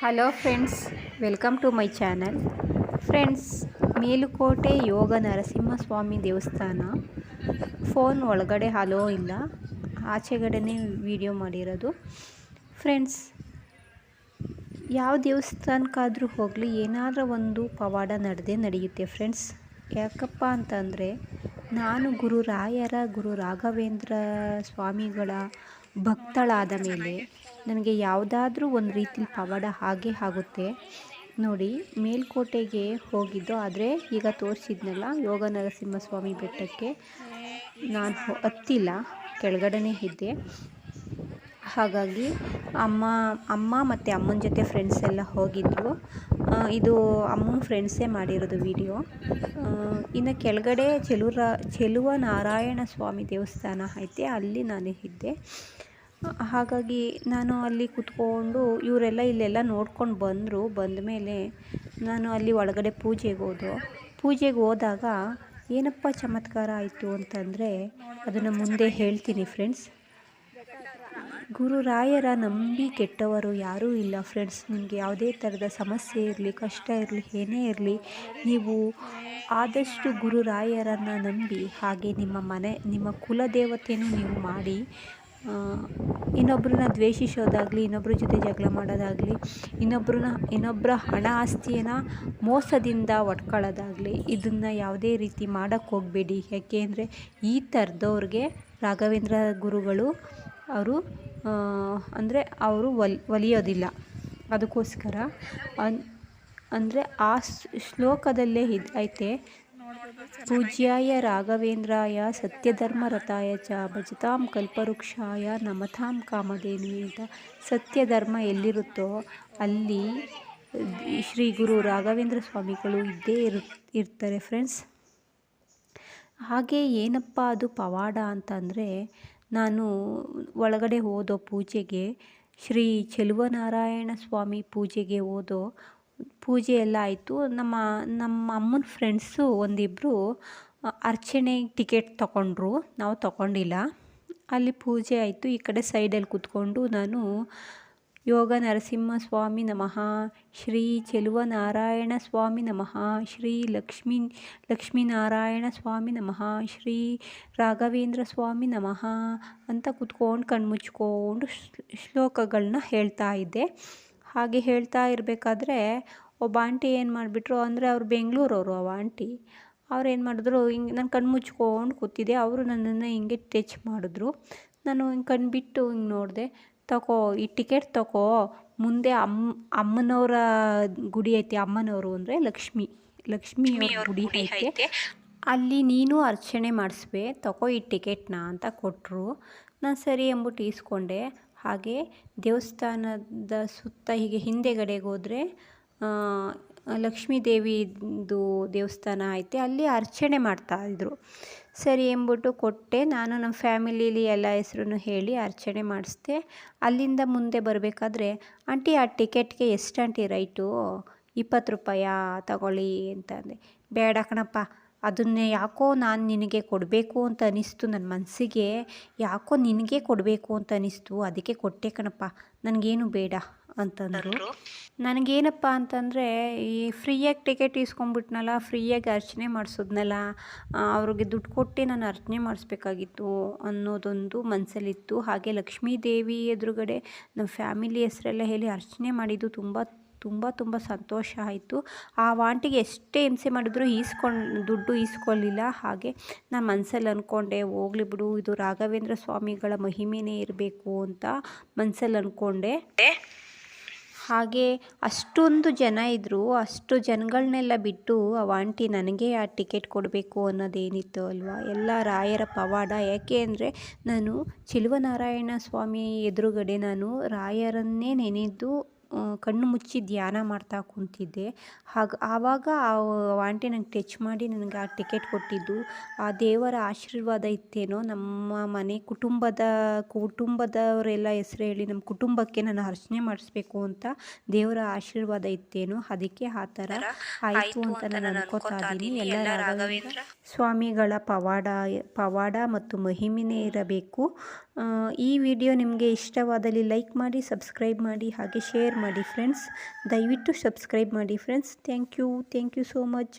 Hello friends welcome to my channel friends Melukote Yoga Narasimhaswamy ದೇವಸ್ಥಾನ phone ಒಳಗಡೆ hello ಇಲ್ಲ. ಆಚೆಗಡೆನೇ video ಮಾಡಿರೋದು. Friends ಯಾವ ದೇವಸ್ಥಾನಕ್ಕಾದರೂ ಹೋಗಲಿ, ಏನಾದರೂ ಒಂದು ಪವಾಡ ನಡೆದೇ ನಡೆಯುತ್ತೆ ಫ್ರೆಂಡ್ಸ್ ಯಾಕಪ್ಪ ಅಂತಂದರೆ, ನಾನು ಗುರು ರಾಯರ, ಗುರು ರಾಘವೇಂದ್ರ ಸ್ವಾಮಿಗಳ ಭಕ್ತಳಾದ ಮೇಲೆ ನನಗೆ ಯಾವುದಾದ್ರೂ ಒಂದು ರೀತಿಲಿ ಪವಾಡ ಹಾಗೆ ಆಗುತ್ತೆ. ನೋಡಿ, ಮೇಲ್ಕೋಟೆಗೆ ಹೋಗಿದ್ದು, ಆದರೆ ಈಗ ತೋರಿಸಿದ್ನಲ್ಲ, ಯೋಗ ನರಸಿಂಹಸ್ವಾಮಿ ಬೆಟ್ಟಕ್ಕೆ. ನಾನು ಹತ್ತಿಲ್ಲ, ಕೆಳಗಡೆನೇ ಇದ್ದೆ. ಹಾಗಾಗಿ ಅಮ್ಮ ಅಮ್ಮ ಮತ್ತು ಅಮ್ಮನ ಜೊತೆ ಫ್ರೆಂಡ್ಸ್ ಎಲ್ಲ ಹೋಗಿದ್ದರು ಇದು ಅಮ್ಮನ ಫ್ರೆಂಡ್ಸೇ ಮಾಡಿರೋದು ವಿಡಿಯೋ ಇನ್ನು ಕೆಳಗಡೆ ಚೆಲುವ ಚೆಲುವ ನಾರಾಯಣ ಸ್ವಾಮಿ ದೇವಸ್ಥಾನ ಐತೆ, ಅಲ್ಲಿ ನಾನು ಇದ್ದೆ. ಹಾಗಾಗಿ ನಾನು ಅಲ್ಲಿ ಕುತ್ಕೊಂಡು ಇವರೆಲ್ಲ ಇಲ್ಲೆಲ್ಲ ನೋಡ್ಕೊಂಡು ಬಂದರು, ಬಂದ ಮೇಲೆ ನಾನು ಅಲ್ಲಿ ಒಳಗಡೆ ಪೂಜೆಗೆ ಹೋದೆ. ಪೂಜೆಗೆ ಹೋದಾಗ ಏನಪ್ಪ ಚಮತ್ಕಾರ ಆಯಿತು ಅಂತಂದರೆ ಅದನ್ನು ಮುಂದೆ ಹೇಳ್ತೀನಿ ಫ್ರೆಂಡ್ಸ್ ಗುರುರಾಯರ ನಂಬಿ ಕೆಟ್ಟವರು ಯಾರೂ ಇಲ್ಲ ಫ್ರೆಂಡ್ಸ್ ನಿಮಗೆ ಯಾವುದೇ ಥರದ ಸಮಸ್ಯೆ ಇರಲಿ, ಕಷ್ಟ ಇರಲಿ, ಏನೇ ಇರಲಿ, ನೀವು ಆದಷ್ಟು ಗುರುರಾಯರನ್ನು ನಂಬಿ ಹಾಗೆ ನಿಮ್ಮ ಮನೆ, ನಿಮ್ಮ ಕುಲದೇವತೆಯೂ ನೀವು ಮಾಡಿ ಇನ್ನೊಬ್ಬರನ್ನ ದ್ವೇಷಿಸೋದಾಗಲಿ ಇನ್ನೊಬ್ಬರ ಜೊತೆ ಜಗಳ ಮಾಡೋದಾಗಲಿ ಇನ್ನೊಬ್ಬರನ್ನ ಇನ್ನೊಬ್ಬರ ಹಣ ಆಸ್ತಿಯನ್ನು ಮೋಸದಿಂದ ಒಡ್ಕೊಳ್ಳೋದಾಗಲಿ ಇದನ್ನು ಯಾವುದೇ ರೀತಿ ಮಾಡೋಕ್ಕೆ ಹೋಗಬೇಡಿ. ಯಾಕೆ ಅಂದರೆ ಈ ಥರದವ್ರಿಗೆ ರಾಘವೇಂದ್ರ ಗುರುಗಳು ಅವರು ಅಂದರೆ ಅವರು ಒಲ್, ಒಲಿಯೋದಿಲ್ಲ. ಅದಕ್ಕೋಸ್ಕರ ಅಂದರೆ ಆ ಶ್ಲೋಕದಲ್ಲೇ ಇದ್ ಐತೆ ಪೂಜ್ಯಾಯ ರಾಘವೇಂದ್ರಾಯ ಸತ್ಯಧರ್ಮರತಾಯ ಚ ಭಜತಾಂ ಕಲ್ಪವೃಕ್ಷಾಯ ನಮತಾಂ ಕಾಮಧೇನು ಅಂತ ಸತ್ಯಧರ್ಮ ಎಲ್ಲಿರುತ್ತೋ ಅಲ್ಲಿ ಶ್ರೀ ಗುರು ರಾಘವೇಂದ್ರ ಸ್ವಾಮಿಗಳು ಇದ್ದೇ ಇರು ಇರ್ತಾರೆ ಫ್ರೆಂಡ್ಸ್. ಹಾಗೆ ಏನಪ್ಪ ಅದು ಪವಾಡ ಅಂತಂದರೆ ನಾನು ಒಳಗಡೆ ಹೋದೋ ಪೂಜೆಗೆ ಶ್ರೀ ಚೆಲುವನಾರಾಯಣ ಸ್ವಾಮಿ ಪೂಜೆಗೆ ಹೋದೋ ಪೂಜೆ ಎಲ್ಲ ಆಯಿತು. ನಮ್ಮ ನಮ್ಮ ಅಮ್ಮನ ಫ್ರೆಂಡ್ಸು ಒಂದಿಬ್ಬರು ಅರ್ಚನೆಗೆ ಟಿಕೆಟ್ ತಗೊಂಡ್ರು ನಾವು ತಗೊಂಡಿಲ್ಲ ಅಲ್ಲಿ ಪೂಜೆ ಆಯಿತು. ಈ ಕಡೆ ಸೈಡಲ್ಲಿ ಕೂತ್ಕೊಂಡು ನಾನು ಯೋಗ ನರಸಿಂಹ ಸ್ವಾಮಿ ನಮಃ, ಶ್ರೀ ಚೆಲುವ ನಾರಾಯಣ ಸ್ವಾಮಿ ನಮಃ, ಶ್ರೀ ಲಕ್ಷ್ಮೀ, ಲಕ್ಷ್ಮೀನಾರಾಯಣ ಸ್ವಾಮಿ ನಮಃ, ಶ್ರೀ ರಾಘವೇಂದ್ರ ಸ್ವಾಮಿ ನಮಃ ಅಂತ ಕುತ್ಕೊಂಡು ಕಣ್ಮುಚ್ಕೊಂಡು ಶ್ಲೋಕಗಳನ್ನ ಹೇಳ್ತಾ ಇದ್ದೆ. ಹಾಗೆ ಹೇಳ್ತಾ ಇರಬೇಕಾದ್ರೆ ಒಬ್ಬ ಆಂಟಿ ಏನು ಮಾಡಿಬಿಟ್ರು? ಅಂದರೆ ಅವ್ರು ಬೆಂಗಳೂರವರು ಅವ ಆಂಟಿ. ಅವ್ರು ಏನು ಮಾಡಿದ್ರು ಹಿಂಗೆ ನಾನು ಕಣ್ಣು ಮುಚ್ಕೊಂಡು ಕೂತಿದ್ದೆ. ಅವರು ನನ್ನನ್ನು ಹಿಂಗೆ ಟಚ್ ಮಾಡಿದ್ರು. ನಾನು ಹಿಂಗೆ ಕಣ್ಣು ಬಿಟ್ಟು ಹಿಂಗೆ ನೋಡಿದೆ. ತಗೋ ಈ ಟಿಕೆಟ್ ತಗೋ ಮುಂದೆ ಅಮ್ಮ ಅಮ್ಮನವರ ಗುಡಿ ಐತಿ ಅಮ್ಮನವರು ಅಂದರೆ ಲಕ್ಷ್ಮಿ. ಲಕ್ಷ್ಮಿ ಗುಡಿ ಐತೆ. ಅಲ್ಲಿ ನೀನು ಅರ್ಚನೆ ಮಾಡಿಸ್ಬೆ. ತಗೋ ಈ ಟಿಕೆಟ್ನ ಅಂತ ಕೊಟ್ಟರು ನಾನು ಸರಿ ಎಂಬಿಟ್ಟು ಈಸ್ಕೊಂಡೆ. ಹಾಗೆ ದೇವಸ್ಥಾನದ ಸುತ್ತ ಹೀಗೆ ಹಿಂದೆಗಡೆಗೆ ಹೋದರೆ ಲಕ್ಷ್ಮೀ ದೇವಿದು ದೇವಸ್ಥಾನ ಐತೆ, ಅಲ್ಲಿ ಅರ್ಚನೆ ಮಾಡ್ತಾಯಿದ್ರು ಸರಿ ಎಂಬಿಟ್ಟು ಕೊಟ್ಟೆ, ನಾನು ನಮ್ಮ ಫ್ಯಾಮಿಲೀಲಿ ಎಲ್ಲ ಹೆಸ್ರನ್ನು ಹೇಳಿ ಅರ್ಚನೆ ಮಾಡಿಸ್ದೆ. ಅಲ್ಲಿಂದ ಮುಂದೆ ಬರಬೇಕಾದ್ರೆ, ಆಂಟಿ, ಆ ಟಿಕೆಟ್ಗೆ ಎಷ್ಟು ಆಂಟಿ, ರೈಟು? ಇಪ್ಪತ್ತು ರೂಪಾಯಾ ತಗೊಳ್ಳಿ ಅಂತಂದೆ ಬೇಡ ಕಣಪ್ಪ ಅದನ್ನೇ ಯಾಕೋ ನಾನು ನಿನಗೆ ಕೊಡಬೇಕು ಅಂತ ಅನಿಸ್ತು ನನ್ನ ಮನಸ್ಸಿಗೆ ಯಾಕೋ ನಿನಗೆ ಕೊಡಬೇಕು ಅಂತ ಅನಿಸ್ತು. ಅದಕ್ಕೆ ಕೊಟ್ಟೆ ಕಣಪ್ಪ. ನನಗೇನು ಬೇಡ ಅಂತಂದರು. ನನಗೇನಪ್ಪ ಅಂತಂದರೆ ಈ ಫ್ರೀಯಾಗಿ ಟಿಕೆಟ್ ಇಸ್ಕೊಂಡ್ಬಿಟ್ನಲ್ಲ ಫ್ರೀಯಾಗಿ ಅರ್ಚನೆ ಮಾಡಿಸೋದ್ನಲ್ಲ ಅವ್ರಿಗೆ ದುಡ್ಡು ಕೊಟ್ಟು ನಾನು ಅರ್ಚನೆ ಮಾಡಿಸ್ಬೇಕಾಗಿತ್ತು ಅನ್ನೋದೊಂದು ಮನಸ್ಸಲ್ಲಿತ್ತು ಹಾಗೆ ಲಕ್ಷ್ಮೀ ದೇವಿ ಎದುರುಗಡೆ ನಮ್ಮ ಫ್ಯಾಮಿಲಿ ಹೆಸರೆಲ್ಲ ಹೇಳಿ ಅರ್ಚನೆ ಮಾಡಿದ್ದು ತುಂಬ ತುಂಬ ತುಂಬ ಸಂತೋಷ ಆಯಿತು. ಆ ವಾಂಟಿಗೆ ಎಷ್ಟೇ ಹಿಂಸೆ ಮಾಡಿದ್ರು ಈಸ್ಕೊಂಡು ದುಡ್ಡು ಈಸ್ಕೊಳ್ಳಿಲ್ಲ ಹಾಗೆ ನಾನು ಮನಸ್ಸಲ್ಲಿ ಅಂದ್ಕೊಂಡೆ ಹೋಗ್ಲಿ ಬಿಡು ಇದು ರಾಘವೇಂದ್ರ ಸ್ವಾಮಿಗಳ ಮಹಿಮೆನೇ ಇರಬೇಕು ಅಂತ ಮನಸ್ಸಲ್ಲಿ ಅಂದ್ಕೊಂಡೆ ಹಾಗೆ ಅಷ್ಟೊಂದು ಜನ ಇದ್ದರು ಅಷ್ಟು ಜನಗಳನ್ನೆಲ್ಲ ಬಿಟ್ಟು ಆ ಆಂಟಿ ನನಗೆ ಆ ಟಿಕೆಟ್ ಕೊಡಬೇಕು ಅನ್ನೋದೇನಿತ್ತು ಅಲ್ವಾ? ಎಲ್ಲ ರಾಯರ ಪವಾಡ. ಯಾಕೆ ಅಂದರೆ ನಾನು ಚಿಲುವನಾರಾಯಣ ಸ್ವಾಮಿ ಎದುರುಗಡೆ ನಾನು ರಾಯರನ್ನೇ ನೆನೆದು ಕಣ್ಣು ಮುಚ್ಚಿ ಧ್ಯಾನ ಮಾಡ್ತಾ ಕುಂತಿದ್ದೆ. ಹಾಗೆ ಆವಾಗ ಆ ಆಂಟಿ ನಂಗೆ ಟಚ್ ಮಾಡಿ ನನಗೆ ಆ ಟಿಕೆಟ್ ಕೊಟ್ಟಿದ್ದು. ಆ ದೇವರ ಆಶೀರ್ವಾದ ಇತ್ತೇನೋ ನಮ್ಮ ಮನೆ ಕುಟುಂಬದ ಕುಟುಂಬದವರೆಲ್ಲ ಹೆಸ್ರು ಹೇಳಿ ನಮ್ಮ ಕುಟುಂಬಕ್ಕೆ ನಾನು ಅರ್ಚನೆ ಮಾಡಿಸ್ಬೇಕು ಅಂತ ದೇವರ ಆಶೀರ್ವಾದ ಇತ್ತೇನೋ ಅದಕ್ಕೆ ಆ ಥರ ಆಯಿತು ಅಂತ ನಾನು ಅನ್ಕೋತಾ ಇದ್ದೀನಿ ಎಲ್ಲ ರಾಘವೇಂದ್ರ ಸ್ವಾಮಿಗಳ ಪವಾಡ ಪವಾಡ ಮತ್ತು ಮಹಿಮೆನೇ ಇರಬೇಕು. ಈ ವಿಡಿಯೋ ನಿಮಗೆ ಇಷ್ಟವಾದಲ್ಲಿ ಲೈಕ್ ಮಾಡಿ, ಸಬ್ಸ್ಕ್ರೈಬ್ ಮಾಡಿ, ಹಾಗೆ ಶೇರ್ ಮಾಡಿ ಫ್ರೆಂಡ್ಸ್ ದಯವಿಟ್ಟು ಸಬ್ಸ್ಕ್ರೈಬ್ ಮಾಡಿ friends thank you thank you so much